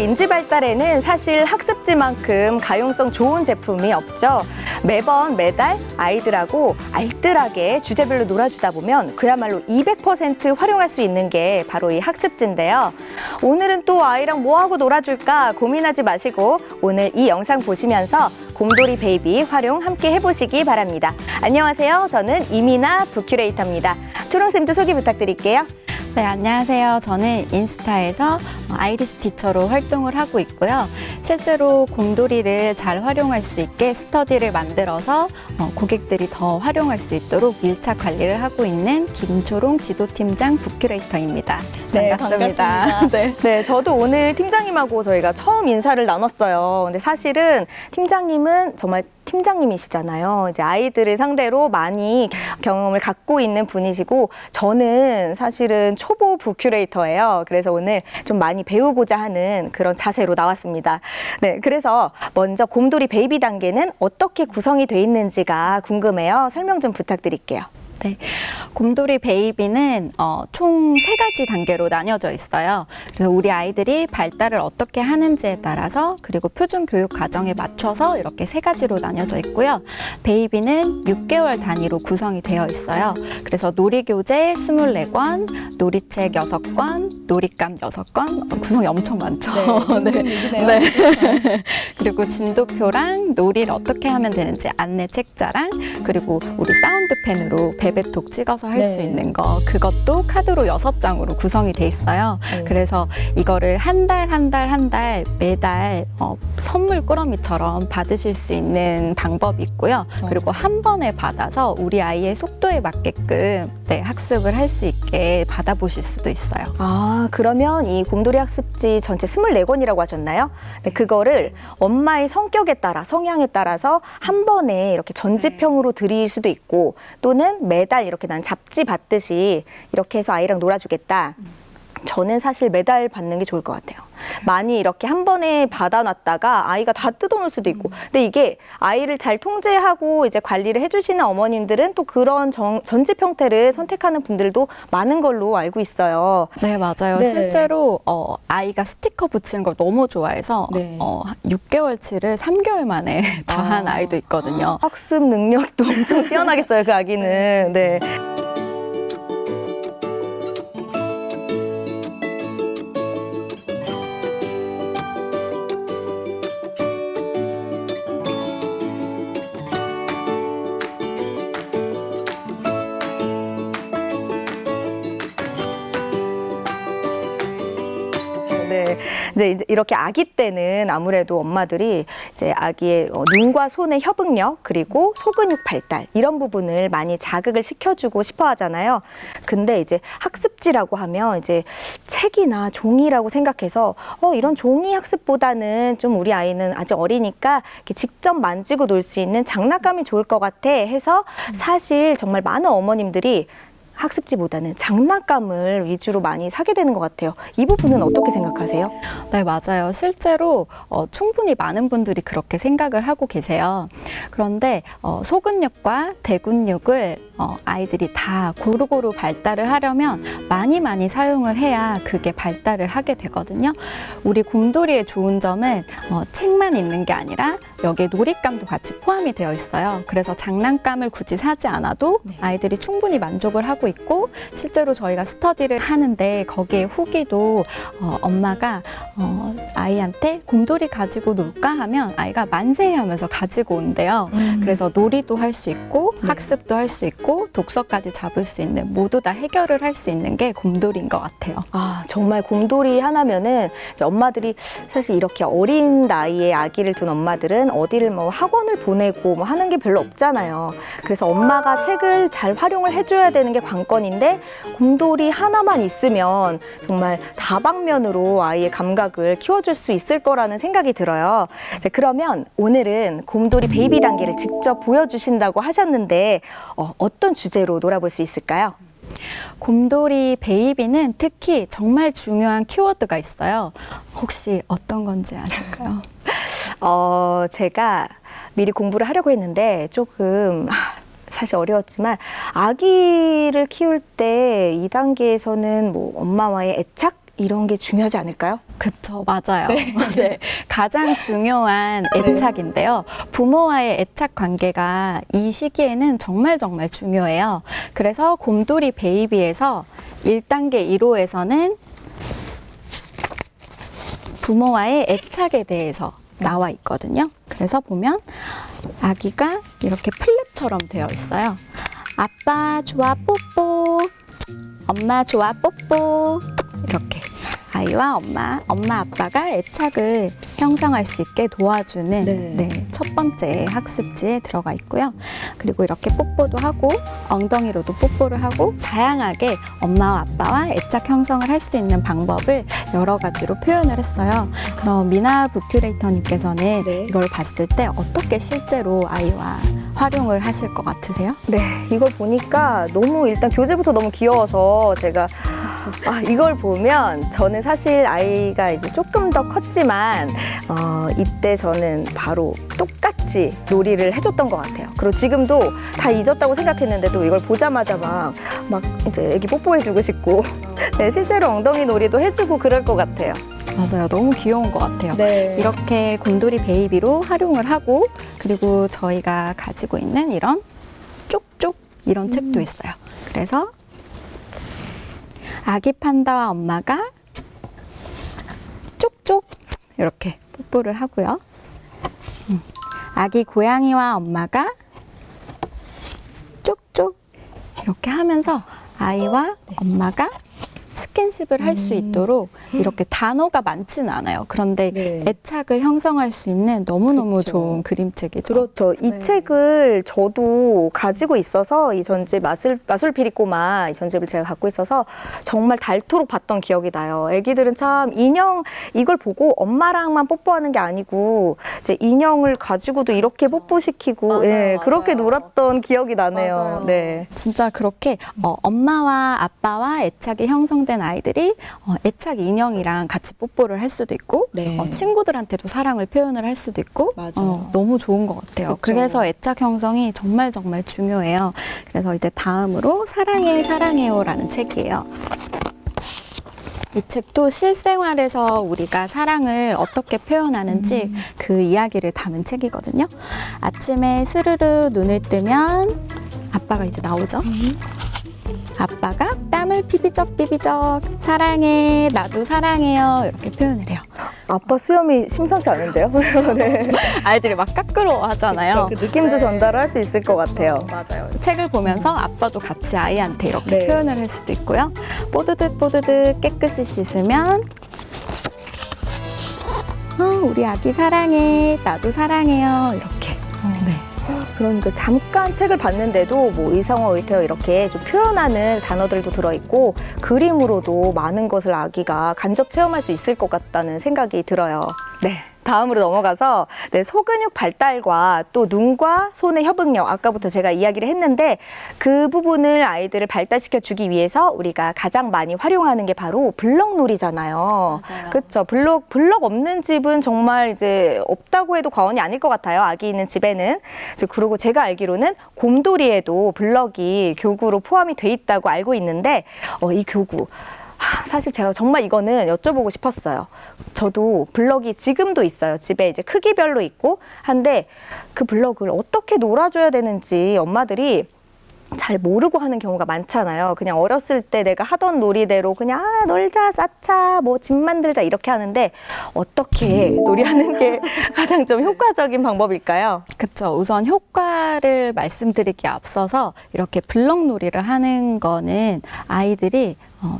인지 발달에는 사실 학습지만큼 가용성 좋은 제품이 없죠. 매번 매달 아이들하고 알뜰하게 주제별로 놀아주다 보면 그야말로 200% 활용할 수 있는 게 바로 이 학습지인데요. 오늘은 또 아이랑 뭐 하고 놀아줄까 고민하지 마시고 오늘 이 영상 보시면서 곰돌이 베이비 활용 함께 해보시기 바랍니다. 안녕하세요. 저는 이미나 부큐레이터입니다. 초롱쌤도 소개 부탁드릴게요. 네, 안녕하세요. 저는 인스타에서 아이리스 티처로 활동을 하고 있고요. 실제로 곰돌이를 잘 활용할 수 있게 스터디를 만들어서 어, 고객들이 더 활용할 수 있도록 밀착 관리를 하고 있는 김초롱 지도팀장 부큐레이터입니다. 네, 반갑습니다. 반갑습니다. 네. 네, 저도 오늘 팀장님하고 저희가 처음 인사를 나눴어요. 근데 사실은 팀장님은 정말 팀장님이시잖아요. 이제 아이들을 상대로 많이 경험을 갖고 있는 분이시고 저는 사실은 초보 부큐레이터예요. 그래서 오늘 좀 많이 배우고자 하는 그런 자세로 나왔습니다. 네, 그래서 먼저 곰돌이 베이비 단계는 어떻게 구성이 돼 있는지가 궁금해요. 설명 좀 부탁드릴게요. 네. 곰돌이 베이비는 어, 총 세 가지 단계로 나뉘어져 있어요. 그래서 우리 아이들이 발달을 어떻게 하는지에 따라서 그리고 표준 교육 과정에 맞춰서 이렇게 세 가지로 나뉘어져 있고요. 베이비는 6개월 단위로 구성이 되어 있어요. 그래서 놀이교재 24권, 놀이책 6권, 놀잇감 6권, 어, 구성이 엄청 많죠. 네, 얘기네요. 네. 그리고 진도표랑 놀이를 어떻게 하면 되는지 안내 책자랑 그리고 우리 사운드펜으로 베베톡 찍어서 할수 네. 있는 거 그것도 카드로 여섯 장으로 구성이 돼 있어요. 네. 그래서 이거를 한 달 한 달 한 달 매달 어, 선물 꾸러미처럼 받으실 수 있는 방법이 있고요. 그리고 한 번에 받아서 우리 아이의 속도에 맞게끔 네, 학습을 할 수 있게 받아보실 수도 있어요. 아, 그러면 이 곰돌이 학습지 전체 24권이라고 하셨나요? 네, 그거를 엄마의 성격에 따라, 성향에 따라서 한 번에 이렇게 전지평으로 드릴 수도 있고 또는 매달 이렇게 난 잡지 받듯이 이렇게 해서 아이랑 놀아주겠다. 저는 사실 매달 받는 게 좋을 것 같아요. 많이 이렇게 한 번에 받아놨다가 아이가 다 뜯어놓을 수도 있고. 근데 이게 아이를 잘 통제하고 이제 관리를 해주시는 어머님들은 또 그런 정- 전집 형태를 선택하는 분들도 많은 걸로 알고 있어요. 네, 맞아요. 네. 실제로 어, 아이가 스티커 붙이는 걸 너무 좋아해서 네. 어, 6개월치를 3개월 만에 다 한 아. 아이도 있거든요. 학습 능력도 엄청 뛰어나겠어요, 그 아기는. 네. 네. 이제 이렇게 아기 때는 아무래도 엄마들이 이제 아기의 어, 눈과 손의 협응력 그리고 소근육 발달 이런 부분을 많이 자극을 시켜주고 싶어 하잖아요. 근데 이제 학습지라고 하면 이제 책이나 종이라고 생각해서 어, 이런 종이 학습보다는 좀 우리 아이는 아직 어리니까 직접 만지고 놀 수 있는 장난감이 좋을 것 같아 해서 사실 정말 많은 어머님들이 학습지보다는 장난감을 위주로 많이 사게 되는 것 같아요. 이 부분은 어떻게 생각하세요? 네, 맞아요. 실제로 어, 충분히 많은 분들이 그렇게 생각을 하고 계세요. 그런데 어, 소근육과 대근육을 어, 아이들이 다 고루고루 발달을 하려면 많이 많이 사용을 해야 그게 발달을 하게 되거든요. 우리 곰돌이의 좋은 점은 어, 책만 있는 게 아니라 여기에 놀잇감도 같이 포함이 되어 있어요. 그래서 장난감을 굳이 사지 않아도 아이들이 충분히 만족을 하고 있고 실제로 저희가 스터디를 하는데 거기에 후기도 어, 엄마가 어, 아이한테 곰돌이 가지고 놀까 하면 아이가 만세 하면서 가지고 온대요. 그래서 놀이도 할 수 있고 학습도 할 수 있고 독서까지 잡을 수 있는 모두 다 해결을 할 수 있는 게 곰돌이인 것 같아요. 아, 정말 곰돌이 하나면은 엄마들이 사실 이렇게 어린 나이에 아기를 둔 엄마들은 어디를 뭐 학원을 보내고 뭐 하는 게 별로 없잖아요. 그래서 엄마가 책을 잘 활용을 해줘야 되는 게 관건인데 곰돌이 하나만 있으면 정말 다방면으로 아이의 감각을 키워줄 수 있을 거라는 생각이 들어요. 이제 그러면 오늘은 곰돌이 베이비 단계를 직접 보여주신다고 하셨는데 어, 어떤 주제로 놀아볼 수 있을까요? 곰돌이 베이비는 특히 정말 중요한 키워드가 있어요. 혹시 어떤 건지 아실까요? 어, 제가 미리 공부를 하려고 했는데 조금 아, 사실 어려웠지만 아기를 키울 때 2단계에서는 뭐 엄마와의 애착 이런 게 중요하지 않을까요? 그쵸, 맞아요. 네. 가장 중요한 애착인데요. 부모와의 애착 관계가 이 시기에는 정말 정말 중요해요. 그래서 곰돌이 베이비에서 1단계 1호에서는 부모와의 애착에 대해서 나와 있거든요. 그래서 보면 아기가 이렇게 플랫처럼 되어 있어요. 아빠 좋아 뽀뽀. 엄마 좋아 뽀뽀. 이렇게 아이와 엄마, 엄마 아빠가 애착을 형성할 수 있게 도와주는 네. 네, 첫 번째 학습지에 들어가 있고요. 그리고 이렇게 뽀뽀도 하고 엉덩이로도 뽀뽀를 하고 다양하게 엄마와 아빠와 애착 형성을 할 수 있는 방법을 여러 가지로 표현을 했어요. 그럼 미나 부큐레이터님께서는 네. 이걸 봤을 때 어떻게 실제로 아이와 활용을 하실 것 같으세요? 네, 이걸 보니까 너무 일단 교재부터 너무 귀여워서 제가 아, 이걸 보면 저는 사실 아이가 이제 조금 더 컸지만 어, 이때 저는 바로 똑같이 놀이를 해줬던 것 같아요. 그리고 지금도 다 잊었다고 생각했는데도 이걸 보자마자 막, 막 이제 애기 뽀뽀해주고 싶고 네, 실제로 엉덩이 놀이도 해주고 그럴 것 같아요. 맞아요. 너무 귀여운 것 같아요. 네. 이렇게 곰돌이 베이비로 활용을 하고 그리고 저희가 가지고 있는 이런 쪽쪽 이런 책도 있어요. 그래서 아기 판다와 엄마가 쪽쪽 이렇게 뽀뽀를 하고요. 음. 아기 고양이와 엄마가 쪽쪽 이렇게 하면서 아이와 엄마가 스킨십을 할 수 있도록 이렇게 단어가 많지는 않아요. 그런데 네. 애착을 형성할 수 있는 너무너무 그쵸. 좋은 그림책이죠. 그렇죠. 이 네. 책을 저도 가지고 있어서 이 전집 마술 마술 피리 꼬마 이 전집을 제가 갖고 있어서 정말 닳도록 봤던 기억이 나요. 아기들은 참 인형 이걸 보고 엄마랑만 뽀뽀하는 게 아니고 이제 인형을 가지고도 이렇게 뽀뽀시키고 맞아요, 예, 맞아요. 그렇게 놀았던 기억이 나네요. 맞아요. 네. 진짜 그렇게 어, 엄마와 아빠와 애착이 형성된 아이들이 어, 애착 인형이랑 같이 뽀뽀를 할 수도 있고 네. 어, 친구들한테도 사랑을 표현을 할 수도 있고. 어, 너무 좋은 것 같아요. 그쵸. 그래서 애착 형성이 정말 정말 중요해요. 그래서 이제 다음으로 사랑해 사랑해요라는 책이에요. 이 책도 실생활에서 우리가 사랑을 어떻게 표현하는지 그 이야기를 담은 책이거든요. 아침에 스르르 눈을 뜨면 아빠가 이제 나오죠. 아빠가 땀을 비비적 비비적 사랑해 나도 사랑해요 이렇게 표현을 해요. 아빠 수염이 심상치 않은데요? 네. 아이들이 막 까끄러워 하잖아요. 그 느낌도 전달할 수 있을 것 같아요. 맞아요. 책을 보면서 아빠도 같이 아이한테 이렇게 네. 표현을 할 수도 있고요. 뽀드득 뽀드득 깨끗이 씻으면 어, 우리 아기 사랑해 나도 사랑해요 이렇게. 네. 그러니까 잠깐 책을 봤는데도 뭐 의성어 의태어 이렇게 좀 표현하는 단어들도 들어있고 그림으로도 많은 것을 아기가 간접 체험할 수 있을 것 같다는 생각이 들어요. 네. 다음으로 넘어가서 네, 소근육 발달과 또 눈과 손의 협응력 아까부터 제가 이야기를 했는데 그 부분을 아이들을 발달시켜 주기 위해서 우리가 가장 많이 활용하는 게 바로 블럭놀이잖아요. 그렇죠. 블럭 블럭 없는 집은 정말 이제 없다고 해도 과언이 아닐 것 같아요. 아기 있는 집에는. 이제 그리고 제가 알기로는 곰돌이에도 블럭이 교구로 포함이 돼 있다고 알고 있는데 어, 이 교구 하, 사실 제가 정말 이거는 여쭤보고 싶었어요. 저도 블럭이 지금도 있어요. 집에 이제 크기별로 있고 한데 그 블럭을 어떻게 놀아줘야 되는지 엄마들이 잘 모르고 하는 경우가 많잖아요. 그냥 어렸을 때 내가 하던 놀이대로 그냥 아, 놀자, 쌓자, 뭐 집 만들자 이렇게 하는데 어떻게 놀이하는 게 가장 좀 효과적인 방법일까요? 그렇죠. 우선 효과를 말씀드리기 앞서서 이렇게 블럭놀이를 하는 거는 아이들이 어,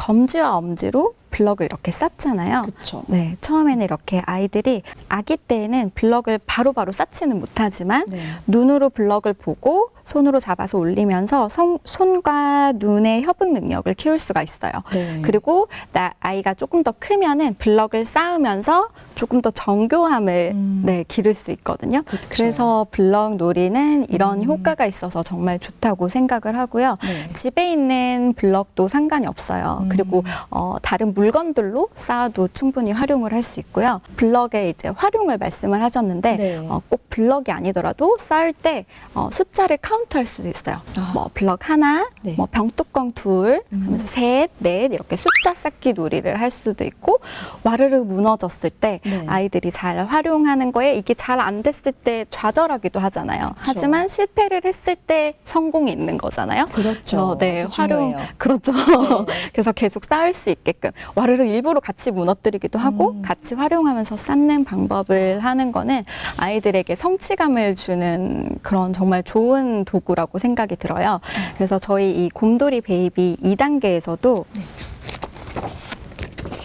검지와 엄지로 블럭을 이렇게 쌓잖아요. 그쵸. 네, 처음에는 이렇게 아이들이 아기 때에는 블럭을 바로바로 쌓지는 못하지만 네. 눈으로 블럭을 보고 손으로 잡아서 올리면서 성- 손과 눈의 협응 능력을 키울 수가 있어요. 네. 그리고 나 아이가 조금 더 크면은 블럭을 쌓으면서 조금 더 정교함을 음. 네, 기를 수 있거든요. 그쵸. 그래서 블럭 놀이는 이런 음. 효과가 있어서 정말 좋다고 생각을 하고요. 네. 집에 있는 블럭도 상관이 없어요. 음. 그리고 어, 다른 물건들로 쌓아도 충분히 활용을 할 수 있고요. 블럭의 이제 활용을 말씀을 하셨는데 네. 어, 꼭 블럭이 아니더라도 쌓을 때 어, 숫자를 카운트 카운트 할 수도 있어요. 뭐 블럭 하나, 네. 뭐 병뚜껑 둘, 하면서 셋, 넷 이렇게 숫자 쌓기 놀이를 할 수도 있고 와르르 무너졌을 때 네. 아이들이 잘 활용하는 거에 이게 잘 안 됐을 때 좌절하기도 하잖아요. 하지만 실패를 했을 때 성공이 있는 거잖아요. 그렇죠. 그래서 네, 활용 중요해요. 그렇죠. 그래서 계속 쌓을 수 있게끔 와르르 일부러 같이 무너뜨리기도 하고 음. 같이 활용하면서 쌓는 방법을 하는 거는 아이들에게 성취감을 주는 그런 정말 좋은 도구라고 생각이 들어요. 네. 그래서 저희 이 곰돌이 베이비 2단계에서도 네.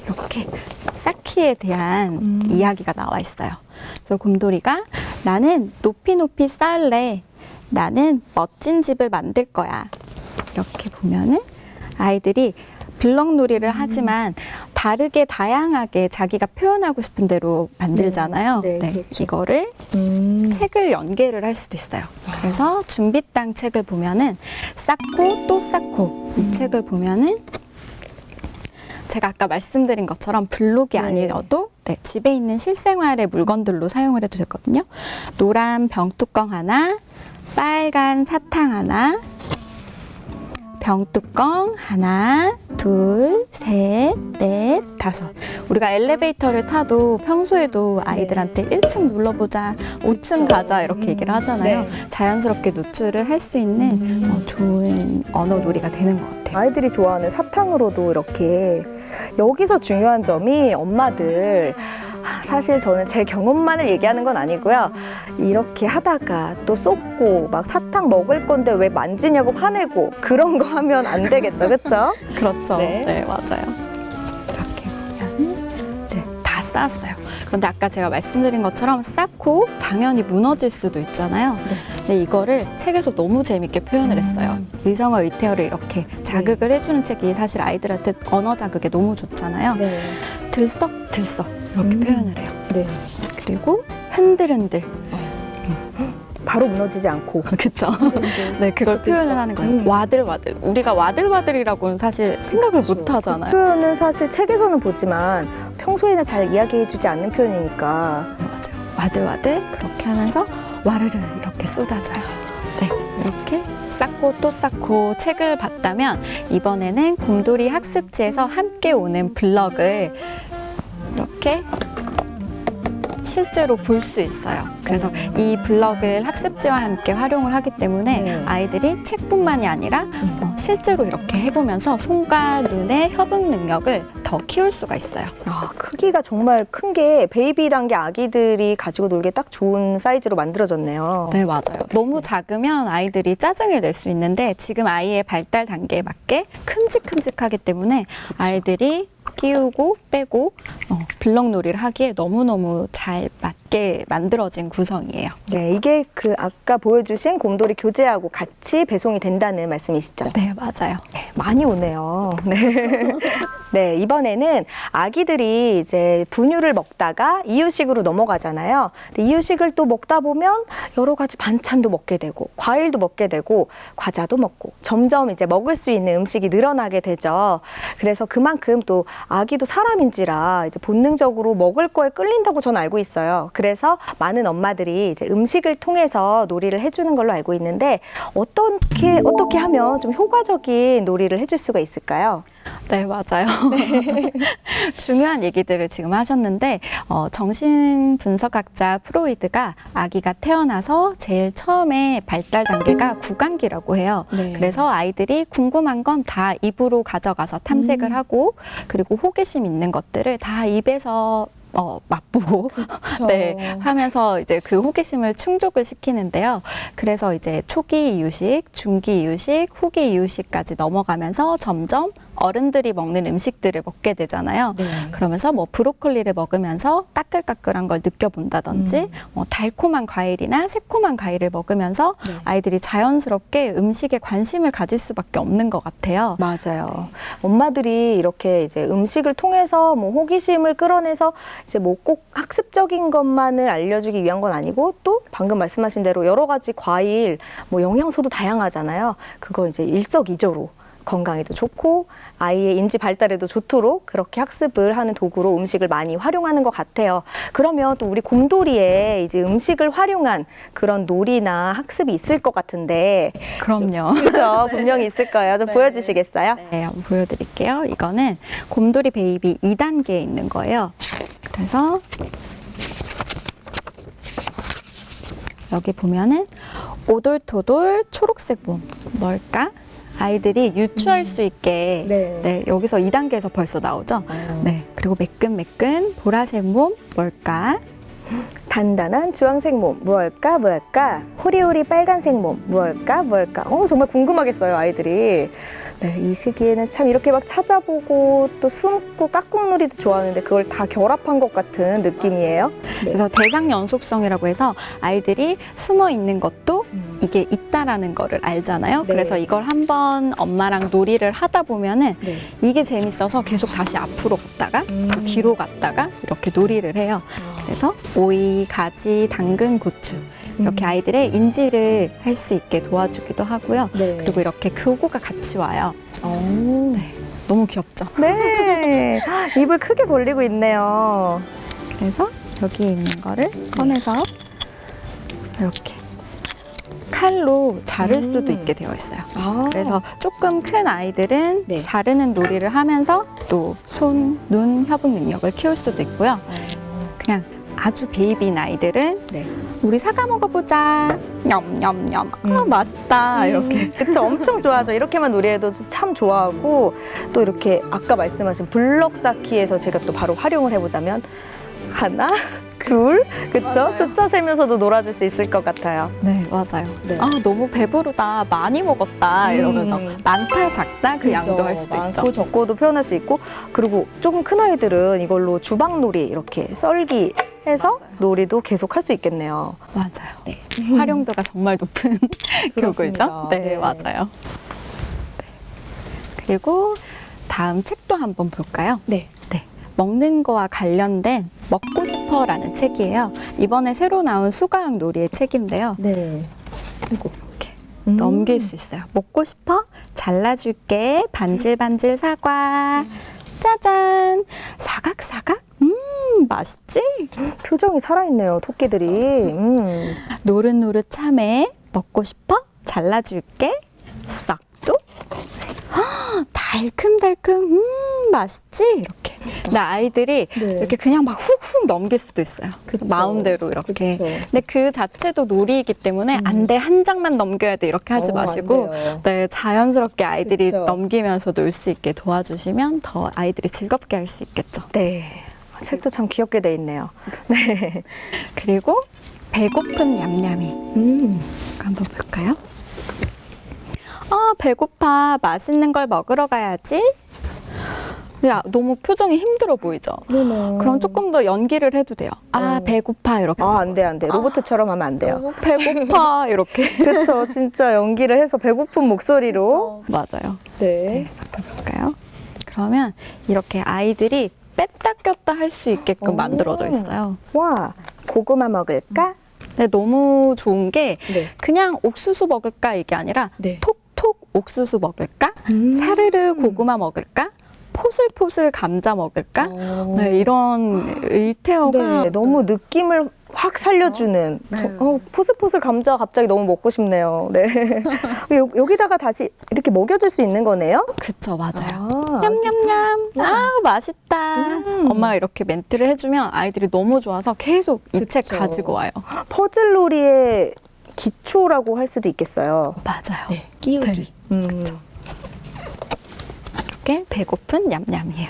이렇게 쌓기에 대한 음. 이야기가 나와 있어요. 그래서 곰돌이가 나는 높이 높이 쌓을래. 나는 멋진 집을 만들 거야. 이렇게 보면은 아이들이 블럭 놀이를 음. 하지만 다르게 다양하게 자기가 표현하고 싶은 대로 만들잖아요. 네, 네, 그렇죠. 이거를 음. 책을 연계를 할 수도 있어요. 그래서 준비땅 책을 보면은 쌓고 또 쌓고 이 책을 보면은 제가 아까 말씀드린 것처럼 블록이 네. 아니어도 네, 집에 있는 실생활의 물건들로 사용을 해도 되거든요. 노란 병뚜껑 하나, 빨간 사탕 하나, 병뚜껑 하나, 둘, 셋, 넷, 다섯. 우리가 엘리베이터를 타도 평소에도 아이들한테 1층 눌러보자, 5층 가자 이렇게 얘기를 하잖아요. 네. 자연스럽게 노출을 할 수 있는 어, 좋은 언어 놀이가 되는 것 같아요. 아이들이 좋아하는 사탕으로도 이렇게 여기서 중요한 점이 엄마들 아, 사실 저는 제 경험만을 얘기하는 건 아니고요. 이렇게 하다가 또 쏟고 막 사탕 먹을 건데 왜 만지냐고 화내고 그런 거 하면 안 되겠죠, 그렇죠? 그렇죠. 네. 네, 맞아요. 이렇게 보면 이제 다 쌓았어요. 그런데 아까 제가 말씀드린 것처럼 쌓고 당연히 무너질 수도 있잖아요. 근데 이거를 책에서 너무 재밌게 표현을 했어요. 의성어 의태어를 이렇게 자극을 해주는 책이 사실 아이들한테 언어 자극에 너무 좋잖아요. 네. 들썩 들썩 이렇게 음. 표현을 해요. 네. 그리고 흔들흔들. 바로 무너지지 않고. 그쵸? 네, 그걸 표현을 하는 거예요. 음. 와들와들. 우리가 와들와들이라고는 사실 생각을 못 하잖아요. 표현은 사실 책에서는 보지만 평소에는 잘 이야기해주지 않는 표현이니까 네, 맞아요. 와들와들 그렇게 하면서 와르르 이렇게 쏟아져요. 네, 이렇게 쌓고 또 쌓고 책을 봤다면 이번에는 곰돌이 학습지에서 함께 오는 블럭을 이렇게 실제로 볼 수 있어요. 그래서 이 블럭을 학습지와 함께 활용을 하기 때문에 네. 아이들이 책뿐만이 아니라 어, 실제로 이렇게 해보면서 손과 눈의 협응 능력을 더 키울 수가 있어요. 아, 크기가 정말 큰 게 베이비 단계 아기들이 가지고 놀기 딱 좋은 사이즈로 만들어졌네요. 네, 맞아요. 너무 작으면 아이들이 짜증을 낼 수 있는데 지금 아이의 발달 단계에 맞게 큼직큼직하기 때문에 아이들이 끼우고 빼고 어, 블럭 놀이를 하기에 너무너무 잘 맞게 만들어진 구성이에요. 네, 이게 그 아까 보여주신 곰돌이 교재하고 같이 배송이 된다는 말씀이시죠? 네, 맞아요. 네, 많이 오네요. 네. 네, 이번에는 아기들이 이제 분유를 먹다가 이유식으로 넘어가잖아요. 근데 이유식을 또 먹다 보면 여러 가지 반찬도 먹게 되고, 과일도 먹게 되고, 과자도 먹고, 점점 이제 먹을 수 있는 음식이 늘어나게 되죠. 그래서 그만큼 또 아기도 사람인지라 이제 본능적으로 먹을 거에 끌린다고 저는 알고 있어요. 그래서 많은 엄마들이 이제 음식을 통해서 놀이를 해주는 걸로 알고 있는데, 어떻게, 어떻게 하면 좀 효과적인 놀이를 해줄 수가 있을까요? 네, 맞아요. 중요한 얘기들을 지금 하셨는데, 어, 정신분석학자 프로이드가 아기가 태어나서 제일 처음에 발달 단계가 구강기라고 해요. 네. 그래서 아이들이 궁금한 건 다 입으로 가져가서 탐색을 음. 하고, 그리고 호기심 있는 것들을 다 입에서 어, 맛보고 네, 하면서 이제 그 호기심을 충족을 시키는데요. 그래서 이제 초기 이유식, 중기 이유식, 후기 이유식까지 넘어가면서 점점 어른들이 먹는 음식들을 먹게 되잖아요. 네. 그러면서 뭐 브로콜리를 먹으면서 따끌따끌한 걸 느껴본다든지 음. 뭐 달콤한 과일이나 새콤한 과일을 먹으면서 네. 아이들이 자연스럽게 음식에 관심을 가질 수밖에 없는 것 같아요. 맞아요. 엄마들이 이렇게 이제 음식을 통해서 뭐 호기심을 끌어내서 이제 뭐 꼭 학습적인 것만을 알려주기 위한 건 아니고 또 방금 말씀하신 대로 여러 가지 과일, 뭐 영양소도 다양하잖아요. 그거 이제 일석이조로 건강에도 좋고 아이의 인지 발달에도 좋도록 그렇게 학습을 하는 도구로 음식을 많이 활용하는 것 같아요. 그러면 또 우리 곰돌이에 이제 음식을 활용한 그런 놀이나 학습이 있을 것 같은데 그럼요. 그죠? 분명히 있을 거예요. 좀 네. 보여주시겠어요? 네, 한번 보여드릴게요. 이거는 곰돌이 베이비 2단계에 있는 거예요. 그래서 여기 보면은 오돌토돌 초록색 몸 뭘까? 아이들이 유추할 수 있게 네. 네, 여기서 2단계에서 벌써 나오죠. 네, 그리고 매끈매끈 보라색 몸 뭘까? 단단한 주황색 몸 무엇일까 무엇일까 호리호리 빨간색 몸 무엇일까 무엇일까 어 정말 궁금하겠어요 아이들이 네, 이 시기에는 참 이렇게 막 찾아보고 또 숨고 깍꿍놀이도 좋아하는데 그걸 다 결합한 것 같은 느낌이에요 그래서 대상 연속성이라고 해서 아이들이 숨어 있는 것도 음. 이게 있다라는 거를 알잖아요. 네. 그래서 이걸 한번 엄마랑 놀이를 하다 보면은 네. 이게 재밌어서 계속 다시 앞으로 갔다가 음. 또 뒤로 갔다가 이렇게 놀이를 해요. 그래서 오이, 가지, 당근, 고추 이렇게 아이들의 인지를 할 수 있게 도와주기도 하고요. 네. 그리고 이렇게 교구가 같이 와요. 어. 너무 귀엽죠? 네 입을 크게 벌리고 있네요 그래서 여기 있는 거를 꺼내서 이렇게 칼로 자를 수도 음. 있게 되어 있어요. 아. 그래서 조금 큰 아이들은 네. 자르는 놀이를 하면서 또 손, 눈, 협응 능력을 키울 수도 있고요. 그냥 아주 베이비인 아이들은 네. 우리 사과 먹어보자. 냠냠냠. 아, 음. 맛있다. 이렇게. 그쵸 엄청 좋아하죠 이렇게만 놀이해도 참 좋아하고 또 이렇게 아까 말씀하신 블럭 쌓기에서 제가 또 바로 활용을 해보자면 하나 둘 그쵸 맞아요. 숫자 세면서도 놀아줄 수 있을 것 같아요 네, 맞아요. 네. 아, 너무 배부르다. 많이 먹었다. 음. 이러면서 많다, 작다 그 양도 할 수도 많고 있죠. 적고도 표현할 수 있고 그리고 조금 큰 아이들은 이걸로 주방놀이 이렇게 썰기 해서 놀이도 계속 할 수 있겠네요 맞아요. 활용도가 정말 높은 그렇습니다. 교구죠. 네, 네. 맞아요. 네. 그리고 다음 책도 한번 볼까요? 네. 네. 먹는 거와 관련된 먹고 싶어라는 책이에요. 이번에 새로 나온 수가학 놀이의 책인데요. 네. 아이고. 이렇게 음. 넘길 수 있어요. 먹고 싶어? 잘라줄게. 반질반질 사과. 짜잔. 사각사각? 음, 맛있지? 표정이 살아있네요 토끼들이 음. 노릇노릇 참외 먹고 싶어? 잘라줄게. 싹둑. 헉, 달큼달큼. 음, 맛있지? 이렇게. 나 아이들이 네. 이렇게 그냥 막 훅훅 넘길 수도 있어요. 그쵸. 마음대로 이렇게. 그쵸. 근데 그 자체도 놀이이기 때문에 안 돼, 한 장만 넘겨야 돼. 이렇게 하지 어, 안 마시고. 돼요. 네, 자연스럽게 아이들이 그쵸. 넘기면서 놀 수 있게 도와주시면 더 아이들이 즐겁게 할 수 있겠죠. 네 책도 참 귀엽게 돼 있네요 네 그리고 배고픈 얌얌이. 음. 한번 볼까요? 아, 배고파. 맛있는 걸 먹으러 가야지. 야, 너무 표정이 힘들어 보이죠? 그러네. 그럼 조금 더 연기를 해도 돼요. 아, 어. 배고파. 이렇게. 아, 안 돼, 안 돼. 로봇처럼 하면 안 돼요. 어, 배고파. 이렇게. 그렇죠. 진짜 연기를 해서 배고픈 목소리로. 맞아요. 네. 볼까요? 그러면 이렇게 아이들이 뺐다 꼈다 할 수 있게끔 오. 만들어져 있어요. 와, 고구마 먹을까? 근데 너무 좋은 게 네. 그냥 옥수수 먹을까 이게 아니라 네. 옥수수 먹을까? 음. 사르르 고구마 먹을까? 포슬포슬 감자 먹을까? 어. 네, 이런 의태어가 네, 너무 느낌을 확 살려주는. 네. 저- 어, 포슬포슬 감자 갑자기 너무 먹고 싶네요. 네. 여, 여기다가 다시 이렇게 먹여줄 수 있는 거네요? 그쵸 맞아요. 아, 냠냠냠. 아 맛있다. 음. 엄마가 이렇게 멘트를 해주면 아이들이 너무 좋아서 계속 이 책. 가지고 와요. 퍼즐 놀이의 기초라고 할 수도 있겠어요. 맞아요. 끼우기. 음. 이렇게 배고픈 냠냠이에요.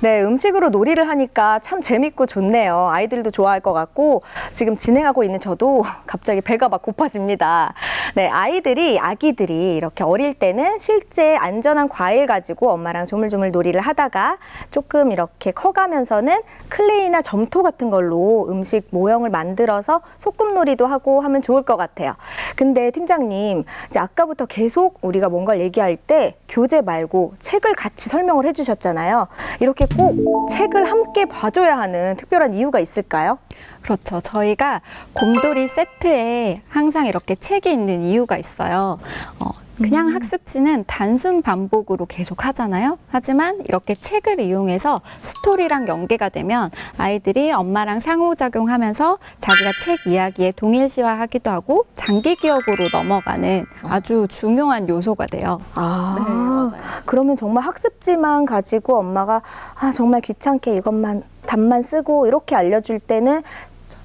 네, 음식으로 놀이를 하니까 참 재밌고 좋네요. 아이들도 좋아할 것 같고 지금 진행하고 있는 저도 갑자기 배가 막 고파집니다. 네, 아이들이 아기들이 이렇게 어릴 때는 실제 안전한 과일 가지고 엄마랑 조물조물 놀이를 하다가 조금 이렇게 커가면서는 클레이나 점토 같은 걸로 음식 모형을 만들어서 소꿉놀이도 하고 하면 좋을 것 같아요. 근데 팀장님, 이제 아까부터 계속 우리가 뭔가를 얘기할 때 교재 말고 책을 같이 설명을 해주셨잖아요. 이렇게 꼭 책을 함께 봐줘야 하는 특별한 이유가 있을까요? 그렇죠. 저희가 곰돌이 세트에 항상 이렇게 책이 있는 이유가 있어요. 어, 그냥 학습지는 단순 반복으로 계속 하잖아요. 하지만 이렇게 책을 이용해서 스토리랑 연계가 되면 아이들이 엄마랑 상호작용하면서 자기가 책 이야기에 동일시화하기도 하고 장기 기억으로 넘어가는 아주 중요한 요소가 돼요. 아, 그러면 정말 학습지만 가지고 엄마가 아, 정말 귀찮게 이것만 답만 쓰고 이렇게 알려줄 때는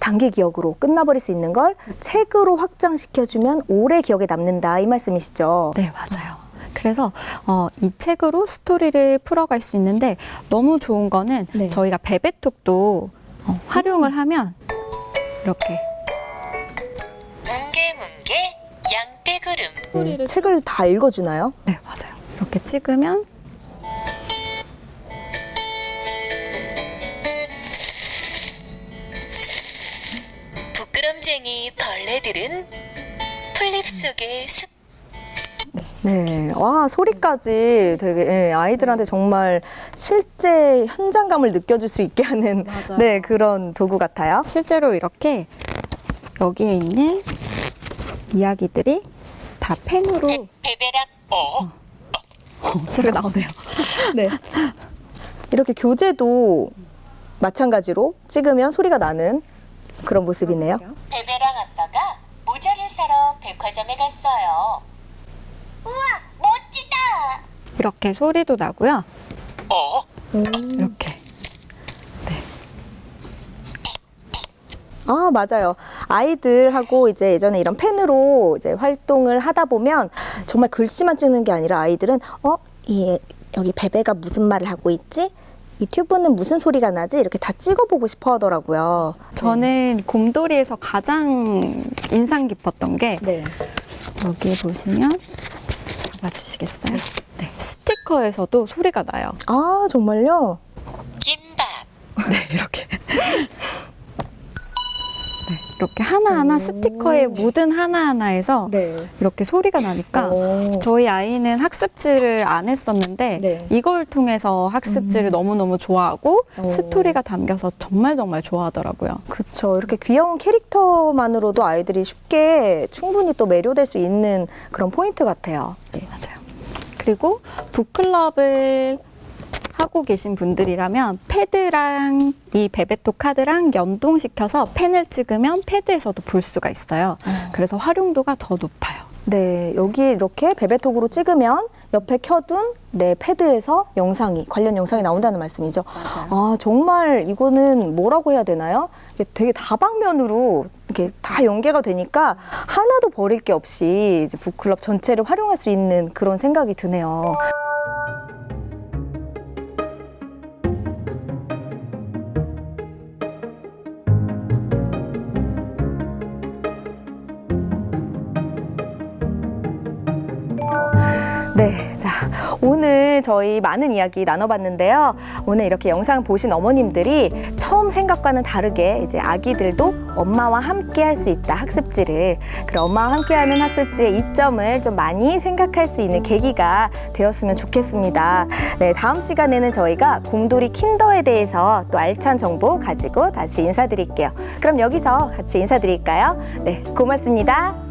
단기 기억으로 끝나버릴 수 있는 걸 책으로 확장시켜주면 오래 기억에 남는다 이 말씀이시죠? 네, 맞아요. 그래서 어, 이 책으로 스토리를 풀어갈 수 있는데 너무 좋은 거는 네. 저희가 베베톡도 어, 활용을 하면 이렇게 뭉게 뭉게 양떼구름 네, 책을 다 읽어주나요? 네, 맞아요. 이렇게 찍으면 부끄럼쟁이 벌레들은 풀잎 속의 숲 네, 와 소리까지 되게 예, 아이들한테 정말 실제 현장감을 느껴줄 수 있게 하는 네 그런 도구 같아요. 실제로 이렇게 여기에 있는 이야기들이 다 펜으로 베베락 어 소리가 나오네요. 네. 이렇게 교재도 마찬가지로 찍으면 소리가 나는 그런 모습이네요. 베베랑 아빠가 모자를 사러 백화점에 갔어요. 우와 멋지다! 이렇게 소리도 나고요. 어? 이렇게. 아, 맞아요. 아이들하고 이제 예전에 이런 펜으로 이제 활동을 하다 보면 정말 글씨만 찍는 게 아니라 아이들은 어, 이 여기 베베가 무슨 말을 하고 있지? 이 튜브는 무슨 소리가 나지? 이렇게 다 찍어보고 싶어 하더라고요. 저는 곰돌이에서 가장 인상 깊었던 게 네. 여기 보시면 잡아주시겠어요? 네, 스티커에서도 소리가 나요. 아, 정말요? 김밥 네, 이렇게. 네, 이렇게 하나하나 스티커의 모든 하나하나에서 네. 이렇게 소리가 나니까 오. 저희 아이는 학습지를 안 했었는데 네. 이걸 통해서 학습지를 너무너무 좋아하고 오. 스토리가 담겨서 정말 정말 좋아하더라고요. 그쵸. 이렇게 귀여운 캐릭터만으로도 아이들이 쉽게 충분히 또 매료될 수 있는 그런 포인트 같아요. 네, 맞아요. 그리고 북클럽을 하고 계신 분들이라면 패드랑 이 베베토 카드랑 연동시켜서 펜을 찍으면 패드에서도 볼 수가 있어요. 그래서 활용도가 더 높아요. 네, 여기 이렇게 베베톡으로 찍으면 옆에 켜둔 내 패드에서 영상이 관련 영상이 나온다는 말씀이죠. 아 정말 이거는 뭐라고 해야 되나요? 이게 되게 다방면으로 이렇게 다 연계가 되니까 하나도 버릴 게 없이 이제 북클럽 전체를 활용할 수 있는 그런 생각이 드네요. 저희 많은 이야기 나눠봤는데요. 오늘 이렇게 영상 보신 어머님들이 처음 생각과는 다르게 이제 아기들도 엄마와 함께 할 수 있다 학습지를 그리고 엄마와 함께하는 학습지의 이점을 좀 많이 생각할 수 있는 계기가 되었으면 좋겠습니다. 네, 다음 시간에는 저희가 곰돌이 킨더에 대해서 또 알찬 정보 가지고 다시 인사드릴게요. 그럼 여기서 같이 인사드릴까요? 네, 고맙습니다.